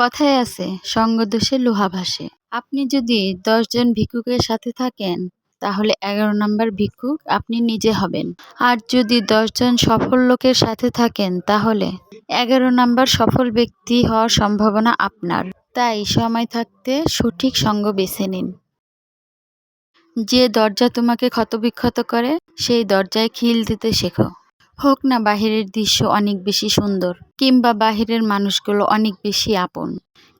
কথায় আছে সঙ্গদোষে লোহা ভাসে। আপনি যদি দশজন ভিক্ষুকের সাথে থাকেন, তাহলে এগারো নম্বর ভিক্ষুক আপনি নিজে হবেন। আর যদি দশজন সফল লোকের সাথে থাকেন, তাহলে এগারো নম্বর সফল ব্যক্তি হওয়ার সম্ভাবনা আপনার। তাই সময় থাকতে সঠিক সঙ্গ বেছে নিন। যে দরজা তোমাকে ক্ষতবিক্ষত করে, সেই দরজায় খিল দিতে শেখো। হোক না বাহিরের দৃশ্য অনেক বেশি সুন্দর। কিংবা বাহিরের মানুষগুলো অনেক বেশি আপন।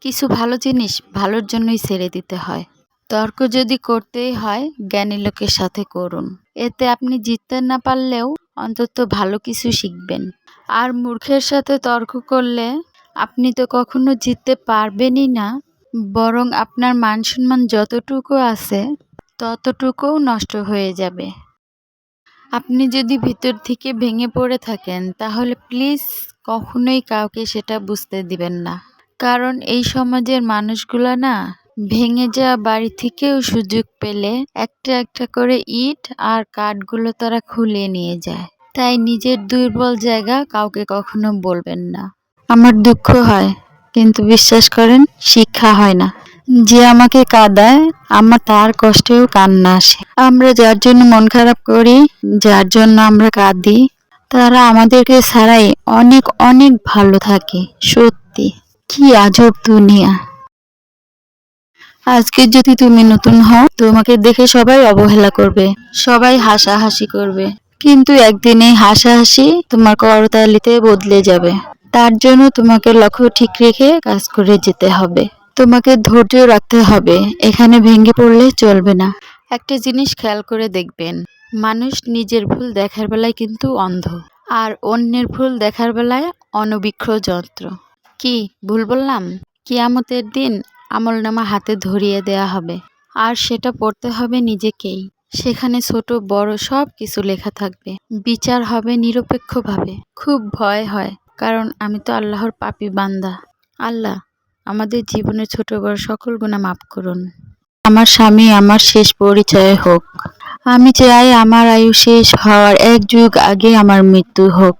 কিছু ভালো জিনিস ভালোর জন্যই ছেড়ে দিতে হয়। তর্ক যদি করতেই হয়, জ্ঞানী লোকের সাথে করুন। এতে আপনি জিততে না পারলেও অন্তত ভালো কিছু শিখবেন। আর মূর্খের সাথে তর্ক করলে আপনি তো কখনো জিততে পারবেনই না, বরং আপনার মান সম্মান যতটুকু আছে ততটুকুও নষ্ট হয়ে যাবে। আপনি যদি ভিতর থেকে ভেঙে পড়ে থাকেন, তাহলে প্লিজ কখনোই কাউকে সেটা বুঝতে দিবেন না। কারণ এই সমাজের মানুষগুলো না, ভেঙে যাওয়া বাড়ি থেকেও সুযোগ পেলে একটা একটা করে ইট আর কাঠগুলো তারা খুলে নিয়ে যায়। তাই নিজের দুর্বল জায়গা কাউকে কখনো বলবেন না। আমার দুঃখ হয়, কিন্তু বিশ্বাস করেন, শিক্ষা হয় না। যে আমাকে কাঁদায়, আমার তার কষ্টেও কান্না আসে। আমরা যার জন্য মন খারাপ করি, যার জন্য আমরা কাঁদি, তারা আমাদেরকে ছাড়াই অনেক অনেক ভালো থাকে, সত্যি। কি আজব দুনিয়া। আজকে যদি তুমি নতুন হও, তোমাকে দেখে সবাই অবহেলা করবে, সবাই হাসাহাসি করবে। কিন্তু একদিন হাসাহাসি তোমার করতালিতে বদলে যাবে। তার জন্য তোমাকে লক্ষ্য ঠিক রেখে কাজ করে যেতে হবে। তোমাকে ধৈর্য রাখতে হবে। এখানে ভেঙে পড়লে চলবে না। একটা জিনিস খেয়াল করে দেখবেন, মানুষ নিজের ভুল দেখার বেলায় কিন্তু অন্ধ, আর অন্যের ভুল দেখার বেলায় অনবিক্ষ যন্ত্র। কি, ভুল বললাম? কিয়ামতের দিন আমলনামা হাতে ধরিয়ে দেয়া হবে, আর সেটা পড়তে হবে নিজেকেই। সেখানে ছোট, বড় সব কিছু লেখা থাকবে। বিচার হবে নিরপেক্ষভাবে। খুব ভয় হয়, কারণ আমি তো আল্লাহর পাপি বান্দা। আল্লাহ আমাদের জীবনের ছোট বড় সকল গুণা মাফ করুন। আমার স্বামী আমার শেষ পরিচয় হোক। আমি চাই আমার আয়ু শেষ হওয়ার এক যুগ আগে আমার মৃত্যু হোক।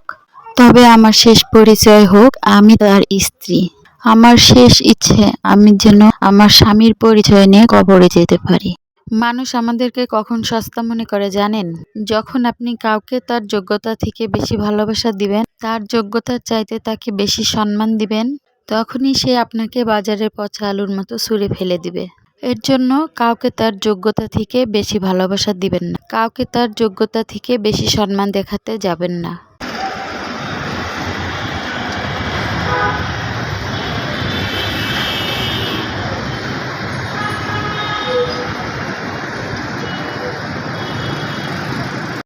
তবে আমার শেষ পরিচয় হোক, আমি তার স্ত্রী। আমার শেষ ইচ্ছে, আমি যেন আমার স্বামীর পরিচয় নিয়ে কবরে যেতে পারি। মানুষ আমাদেরকে কখন সস্তা মনে করে জানেন? যখন আপনি কাউকে তার যোগ্যতা থেকে বেশি ভালোবাসা দিবেন, তার যোগ্যতার চাইতে তাকে বেশি সম্মান দিবেন তখনই সে আপনাকে বাজারের পচা আলুর মতো সুরে ফেলে দিবে। এর জন্য কাউকে তার যোগ্যতা থেকে বেশি ভালোবাসা দিবেন না। কাউকে তার যোগ্যতা থেকে বেশি সম্মান দেখাতে যাবেন না।